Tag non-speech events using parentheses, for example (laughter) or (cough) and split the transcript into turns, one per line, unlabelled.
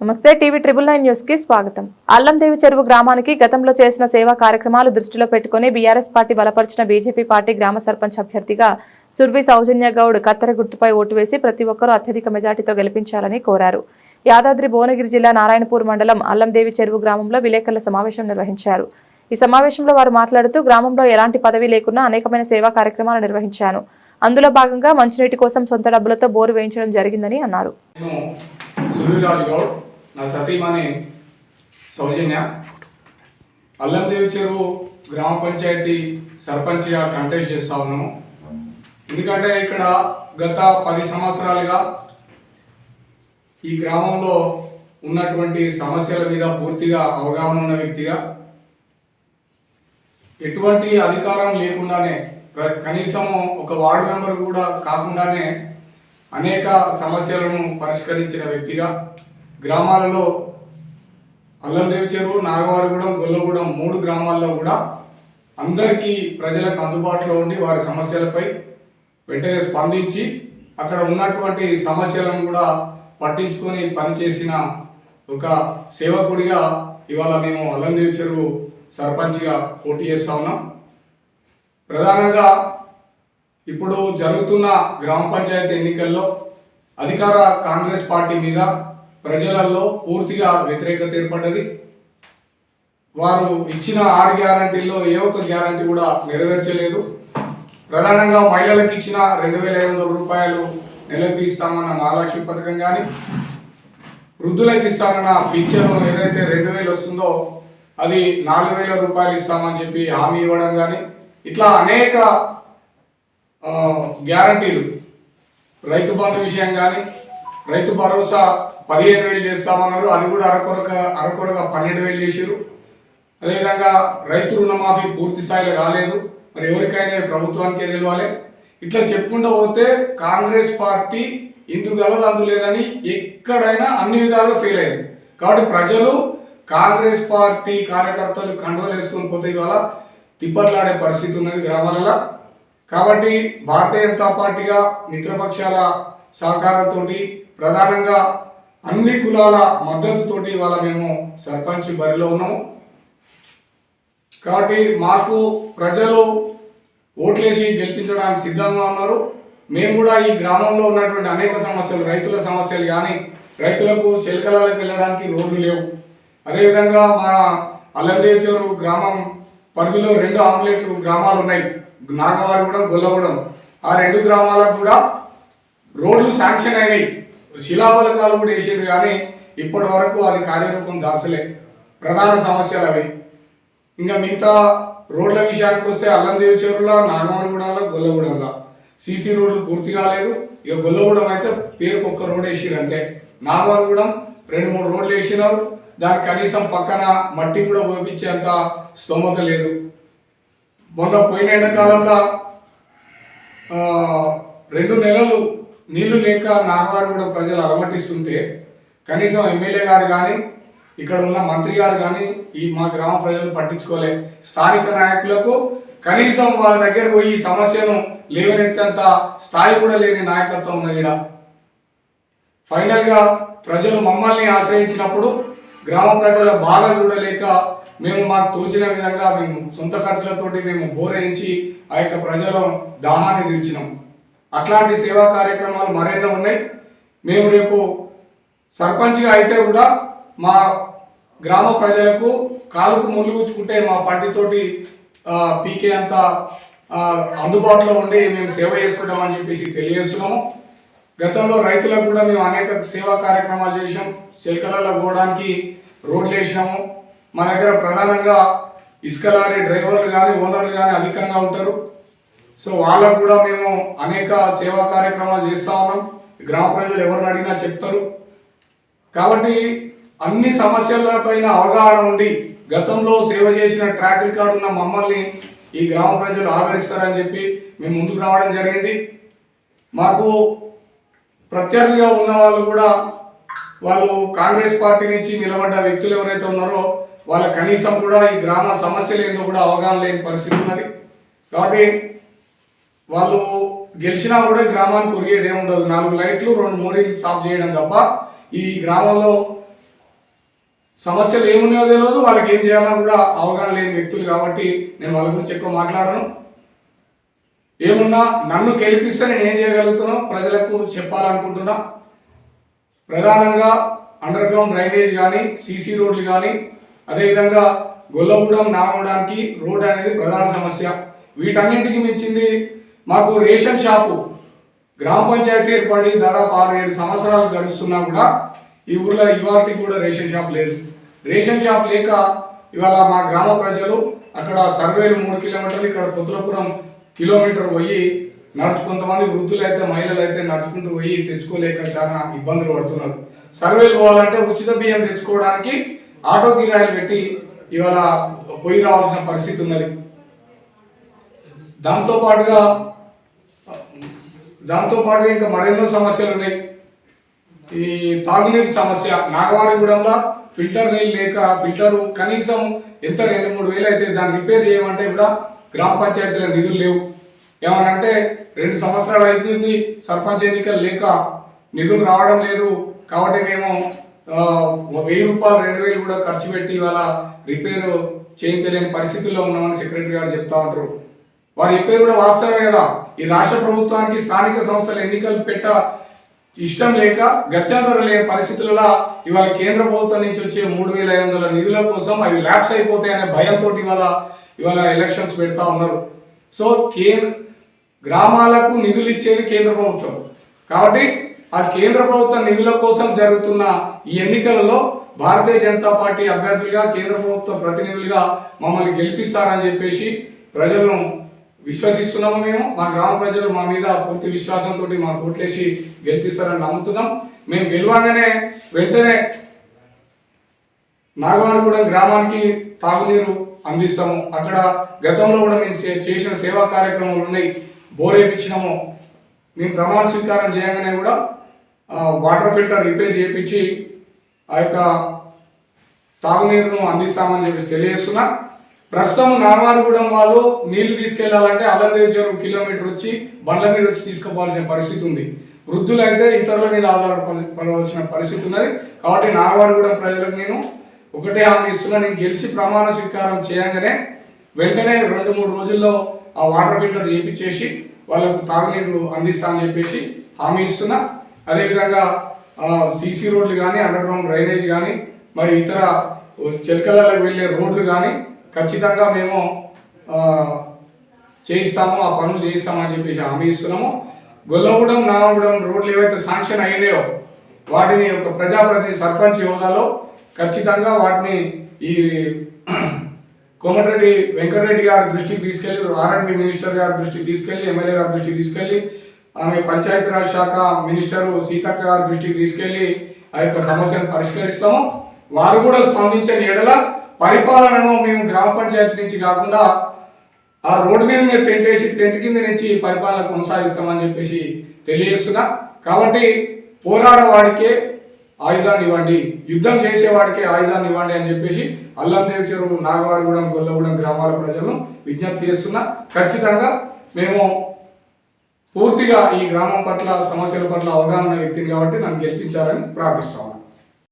నమస్తే TV triple nine న్యూస్కి స్వాగతం. అల్లందేవి చెరువు గ్రామానికి గతంలో చేసిన సేవా కార్యక్రమాలు దృష్టిలో పెట్టుకుని బీఆర్ఎస్ పార్టీ బలపరిచిన బీజేపీ పార్టీ గ్రామ సర్పంచ్ అభ్యర్థిగా సుర్వి సౌజన్య గౌడ్ కత్తెర గుర్తుపై ఓటు వేసి ప్రతి ఒక్కరూ అత్యధిక మెజార్టీతో గెలిపించాలని కోరారు. యాదాద్రి భువనగిరి జిల్లా నారాయణపూర్ మండలం అల్లందేవి చెరువు గ్రామంలో విలేకరుల సమావేశం నిర్వహించారు. ఈ సమావేశంలో వారు మాట్లాడుతూ గ్రామంలో ఎలాంటి పదవి లేకున్నా అనేకమైన సేవా కార్యక్రమాలు నిర్వహించాను. అందులో భాగంగా మంచినీటి కోసం సొంత డబ్బులతో బోరు వేయించడం జరిగిందని అన్నారు.
గౌడ్. నా సతీమణి సౌజన్య. అల్లందేవి చెరువు గ్రామ పంచాయతీ సర్పంచ్గా కంటెస్ట్ చేస్తా ఉన్నాము. ఎందుకంటే ఇక్కడ గత పది సంవత్సరాలుగా ఈ గ్రామంలో ఉన్నటువంటి సమస్యల మీద పూర్తిగా అవగాహన ఉన్న వ్యక్తిగా ఎటువంటి అధికారం లేకుండానే కనీసము కనీసం ఒక వార్డు మెంబర్ కూడా కాకుండానే అనేక సమస్యలను పరిష్కరించిన వ్యక్తిగా గ్రామాలలో అల్లందేవి చెరువు నాగవారిగూడెం గొల్లగూడెం మూడు గ్రామాల్లో కూడా అందరికీ ప్రజలకు అందుబాటులో ఉండి వారి సమస్యలపై వెంటనే స్పందించి అక్కడ ఉన్నటువంటి సమస్యలను కూడా పట్టించుకొని పనిచేసిన ఒక సేవకుడిగా ఇవాళ మేము అల్లందేవి చెరువు సర్పంచ్గా పోటీ చేస్తా ఉన్నాం. ప్రధానంగా ఇప్పుడు జరుగుతున్న గ్రామ పంచాయతీ ఎన్నికల్లో అధికార కాంగ్రెస్ పార్టీ మీద ప్రజలలో పూర్తిగా వ్యతిరేకత ఏర్పడ్డది. వారు ఇచ్చిన ఆరు గ్యారంటీల్లో ఏ ఒక్క గ్యారంటీ కూడా నెరవేర్చలేదు. ప్రధానంగా మహిళలకు ఇచ్చిన రెండు వేల ఐదు వందల రూపాయలు నెలకు ఇస్తామన్న మహాలక్ష్మి పథకం కానీ వృద్ధులకు ఇస్తామన్న పింఛను ఏదైతే రెండు వేలు వస్తుందో అది నాలుగు వేల రూపాయలు ఇస్తామని చెప్పి హామీ ఇవ్వడం కానీ ఇట్లా అనేక గ్యారంటీలు రైతు బంధు విషయం కానీ రైతు భరోసా పదిహేను వేలు చేస్తామన్నారు. అది కూడా అరకొరక అరకొరగా పన్నెండు వేలు చేశారు అదేవిధంగా రైతు రుణమాఫీ పూర్తి స్థాయిలో రాలేదు. మరి ఎవరికైనా ప్రభుత్వానికే తెలవాలి ఇట్లా చెప్పుకుంటూ పోతే కాంగ్రెస్ పార్టీ ఇందుకు గలదు అందులేదని ఎక్కడైనా అన్ని విధాలుగా ఫెయిల్ అయింది. కాబట్టి ప్రజలు కాంగ్రెస్ పార్టీ కార్యకర్తలు కండువలు వేసుకొని పోతే ఇవాళ తిప్పట్లాడే పరిస్థితి ఉన్నది గ్రామాలలో. కాబట్టి భారతీయ జనతా పార్టీగా మిత్రపక్షాల సహకారంతో ప్రధానంగా అన్ని కులాల మద్దతుతోటి ఇవాళ మేము సర్పంచ్ బరిలో ఉన్నాము. కాబట్టి మాకు ప్రజలు ఓట్లేసి గెలిపించడానికి సిద్ధంగా ఉన్నారు. మేము కూడా ఈ గ్రామంలో ఉన్నటువంటి అనేక సమస్యలు రైతుల సమస్యలు కానీ రైతులకు చిలకలకు వెళ్ళడానికి రోడ్లు లేవు. అదేవిధంగా మా అల్లందేశ్వరు గ్రామం పరిధిలో రెండు ఆమ్లెట్లు గ్రామాలు ఉన్నాయి. నాగవారిగూడెం గొల్లగూడెం. ఆ రెండు గ్రామాలకు కూడా రోడ్లు శాంక్షన్ అయినాయి. శిలాఫలకాలు కూడా వేసారు కానీ ఇప్పటి వరకు అది కార్యరూపం దాల్చలే. ప్రధాన సమస్యలు అవి. ఇంకా మిగతా రోడ్ల విషయానికి వస్తే అల్లందేవి చేరులా నాగమరగూడెంలో గొల్లగూడెంలో. సీసీ రోడ్లు పూర్తి కాలేదు. ఇక గొల్లగూడెం అయితే పేరుకు ఒక్క రోడ్ వేసిరు అంతే. నాగమరగూడెం రెండు మూడు రోడ్లు వేసినారు. దానికి కనీసం పక్కన మట్టి కూడా పోపించేంత స్తోమత లేదు. మొన్న పోయిన ఎండాకాలంలో రెండు నెలలు నీళ్ళు లేక నాగవారు కూడా ప్రజలు అలమటిస్తుంటే కనీసం ఎమ్మెల్యే గారు కానీ ఇక్కడ ఉన్న మంత్రి గారు కానీ ఈ మా గ్రామ ప్రజలు పట్టించుకోలే. స్థానిక నాయకులకు కనీసం వాళ్ళ దగ్గర పోయి సమస్యను లేవనెత్తంత స్థాయి కూడా లేని నాయకత్వం ఉన్నది ఫైనల్గా ప్రజలు మమ్మల్ని ఆశ్రయించినప్పుడు గ్రామ ప్రజల బాధ చూడలేక మేము మాకు తోచిన విధంగా మేము సొంత ఖర్చులతోటి మేము బోరేయించి ఆ యొక్క ప్రజల దాహాన్ని తీర్చినాం. అట్లాంటి సేవా కార్యక్రమాలు మరెన్నో ఉన్నాయి. మేము రేపు సర్పంచ్గా అయితే కూడా మా గ్రామ ప్రజలకు కాలుకు ములుగుచుకుంటే మా పంటితోటి పీకే అంత అందుబాటులో ఉండి మేము సేవ చేసుకుంటామని చెప్పేసి తెలియజేస్తున్నాము. గతంలో రైతులకు కూడా మేము అనేక సేవా కార్యక్రమాలు చేసాం చిలకలలో పోవడానికి రోడ్లు వేసినాము. మా దగ్గర ప్రధానంగా ఇసుక లారీ డ్రైవర్లు కానీ ఓనర్లు కానీ అధికంగా ఉంటారు. సో వాళ్ళకు కూడా మేము అనేక సేవా కార్యక్రమాలు చేస్తా ఉన్నాం. గ్రామ ప్రజలు ఎవరిని అడిగినా చెప్తారు. కాబట్టి అన్ని సమస్యలపైన అవగాహన ఉండి గతంలో సేవ చేసిన ట్రాక్ రికార్డు ఉన్న మమ్మల్ని ఈ గ్రామ ప్రజలు ఆదరిస్తారని చెప్పి మేము ముందుకు రావడం జరిగింది. మాకు ప్రత్యర్థిగా ఉన్న వాళ్ళు కూడా వాళ్ళు కాంగ్రెస్ పార్టీ నుంచి నిలబడ్డ వ్యక్తులు ఎవరైతే ఉన్నారో వాళ్ళ కనీసం కూడా ఈ గ్రామ సమస్యలు ఏందో కూడా అవగాహన లేని పరిస్థితి ఉన్నది. కాబట్టి వాళ్ళు గెలిచినా కూడా గ్రామానికి ఒరిగేది ఏముండదు. నాలుగు లైట్లు రెండు మోరీలు సాఫ్ చేయడం తప్ప ఈ గ్రామంలో సమస్యలు ఏమున్నాయో తెలియదు వాళ్ళకి ఏం చేయాలో కూడా అవగాహన లేని వ్యక్తులు కాబట్టి నేను వాళ్ళ గురించి ఎక్కువ మాట్లాడను. ఏమున్నా నన్ను గెలిపిస్తే నేను ఏం చేయగలుగుతున్నా? ప్రజలకు చెప్పాలనుకుంటున్నా. ప్రధానంగా అండర్ గ్రౌండ్ డ్రైనేజ్ కానీ సీసీ రోడ్లు కానీ అదేవిధంగా గొల్లగూడెం నాగడానికి రోడ్ అనేది ప్రధాన సమస్య. వీటన్నింటికి మించింది మాకు రేషన్ షాపు గ్రామ పంచాయతీ ఏర్పడి దాదాపు ఆరు ఏడు సంవత్సరాలు గడుస్తున్నా కూడా ఈ ఊర్లో ఇవాళకి కూడా రేషన్ షాప్ లేదు. రేషన్ షాప్ లేక ఇవాళ మా గ్రామ ప్రజలు అక్కడ సర్వేలు మూడు కిలోమీటర్లు ఇక్కడ కొత్తలపురం కిలోమీటర్ పోయి నడుచు కొంతమంది వృద్ధులు అయితే మహిళలు అయితే నడుచుకుంటూ పోయి తెచ్చుకోలేక చాలా ఇబ్బందులు పడుతున్నారు. సర్వేలు పోవాలంటే ఉచిత బియ్యం తెచ్చుకోవడానికి ఆటో కిరాయిలు పెట్టి ఇవాళ పోయి రావాల్సిన పరిస్థితి ఉన్నది. దాంతో దాంతోపాటు ఇంకా మరెన్నో సమస్యలు ఉన్నాయి. ఈ తాగునీటి సమస్య నాగవారిగూడెంలో ఫిల్టర్ నీళ్ళు లేక ఫిల్టర్ కనీసం ఎంత రెండు మూడు వేలు అయితే దాన్ని రిపేర్ చేయమంటే కూడా గ్రామ పంచాయతీల నిధులు లేవు. ఏమనంటే రెండు సంవత్సరాలు అవుతుంది సర్పంచ్ ఎన్నికలు లేక నిధులు రావడం లేదు. కాబట్టి మేము వెయ్యి రూపాయలు రెండు వేలు కూడా ఖర్చు పెట్టి ఇవాళ రిపేర్ చేయించలేని పరిస్థితుల్లో ఉన్నామని సెక్రటరీ గారు చెప్తా ఉంటారు. వారు చెప్పేది కూడా వాస్తవమే కదా. ఈ రాష్ట్ర ప్రభుత్వానికి స్థానిక సంస్థల ఎన్నికలు పెట్ట ఇష్టం లేక గత్యంతరం లేని పరిస్థితులలో ఇవాళ కేంద్ర ప్రభుత్వం నుంచి వచ్చే మూడు వేల ఐదు వందల నిధుల కోసం అవి ల్యాప్స్ అయిపోతాయనే భయంతో ఇవాళ ఇవాళ ఎలక్షన్స్ పెడతా ఉన్నారు. సో కేంద్ర గ్రామాలకు నిధులు ఇచ్చేది కేంద్ర ప్రభుత్వం. కాబట్టి ఆ కేంద్ర ప్రభుత్వ నిధుల కోసం జరుగుతున్న ఈ ఎన్నికలలో భారతీయ జనతా పార్టీ అభ్యర్థులుగా కేంద్ర ప్రభుత్వ ప్రతినిధులుగా మమ్మల్ని గెలిపిస్తారని చెప్పేసి ప్రజలను విశ్వసిస్తున్నాము మేము. మా గ్రామ ప్రజలు మా మీద పూర్తి విశ్వాసంతో మా ఓట్లేసి గెలిపిస్తారని నమ్ముతున్నాం. మేము గెలవగానే వెంటనే నాగవారిగూడెం గ్రామానికి తాగునీరు అందిస్తాము. అక్కడ గతంలో కూడా మేము చే- చేసిన సేవా కార్యక్రమాలు ఉన్నాయి. బోరేపించినాము మేము ప్రమాణ స్వీకారం చేయగానే కూడా వాటర్ ఫిల్టర్ రిపేర్ చేయించి ఆ యొక్క తాగునీరును అందిస్తామని చెప్పి తెలియజేస్తున్నా. ప్రస్తుతం నార్మార్గూడెం వాళ్ళు నీళ్ళు తీసుకెళ్ళాలంటే అల్లందేవి చెరువు కిలోమీటర్ వచ్చి బండ్ల మీద వచ్చి తీసుకోవాల్సిన పరిస్థితి ఉంది. వృద్ధులు అయితే ఇతరుల మీద ఆధారపడవలసిన పరిస్థితి ఉన్నది. కాబట్టి నాగవారిగూడెం ప్రజలకు నేను ఒకటే హామీ ఇస్తున్నా. నేను గెలిచి ప్రమాణ స్వీకారం చేయగానే వెంటనే రెండు మూడు రోజుల్లో ఆ వాటర్ ఫిల్టర్ చేపించేసి వాళ్ళకు తాగునీరు అందిస్తా అని చెప్పేసి హామీ ఇస్తున్నా. అదేవిధంగా సీసీ రోడ్లు కానీ అండర్ గ్రౌండ్ డ్రైనేజ్ కానీ మరి ఇతర చెలకలకు వెళ్ళే రోడ్లు కానీ ఖచ్చితంగా మేము చేయిస్తాము ఆ పనులు చేయిస్తామని చెప్పేసి హామీ ఇస్తున్నాము. గొల్లగూడెం నాగూడెం రోడ్లు ఏవైతే శాంక్షన్ అయినాయో వాటిని ఒక ప్రజాప్రతినిధి సర్పంచ్ హోదాలో ఖచ్చితంగా వాటిని ఈ (clears throat) కోమటిరెడ్డి వెంకటరెడ్డి గారి దృష్టికి తీసుకెళ్ళి ఆర్ఎండ్బి మినిస్టర్ గారి దృష్టికి తీసుకెళ్ళి ఎమ్మెల్యే గారి దృష్టికి తీసుకెళ్ళి ఆమె పంచాయతీరాజ్ శాఖ మినిస్టరు సీతక్క గారి దృష్టికి తీసుకెళ్ళి ఆ యొక్క సమస్యను పరిష్కరిస్తాము. వారు కూడా స్పందించని ఎడల పరిపాలనను మేము గ్రామ పంచాయతీ నుంచి కాకుండా ఆ రోడ్డు మీద మీరు టెంట్ వేసి టెంట్ కింద నుంచి పరిపాలన కొనసాగిస్తామని చెప్పేసి తెలియజేస్తున్నా. కాబట్టి పోరాడవాడికే ఆయుధాన్ని ఇవ్వండి యుద్ధం చేసేవాడికే ఆయుధాన్ని ఇవ్వండి అని చెప్పేసి అల్లందేవి చెరువు నాగవారిగూడెం గొల్లగూడెం గ్రామాల ప్రజలను విజ్ఞప్తి చేస్తున్నా. ఖచ్చితంగా మేము పూర్తిగా ఈ గ్రామం పట్ల సమస్యల పట్ల అవగాహన వ్యక్తిని కాబట్టి నన్ను గెలిపించాలని ప్రార్థిస్తాం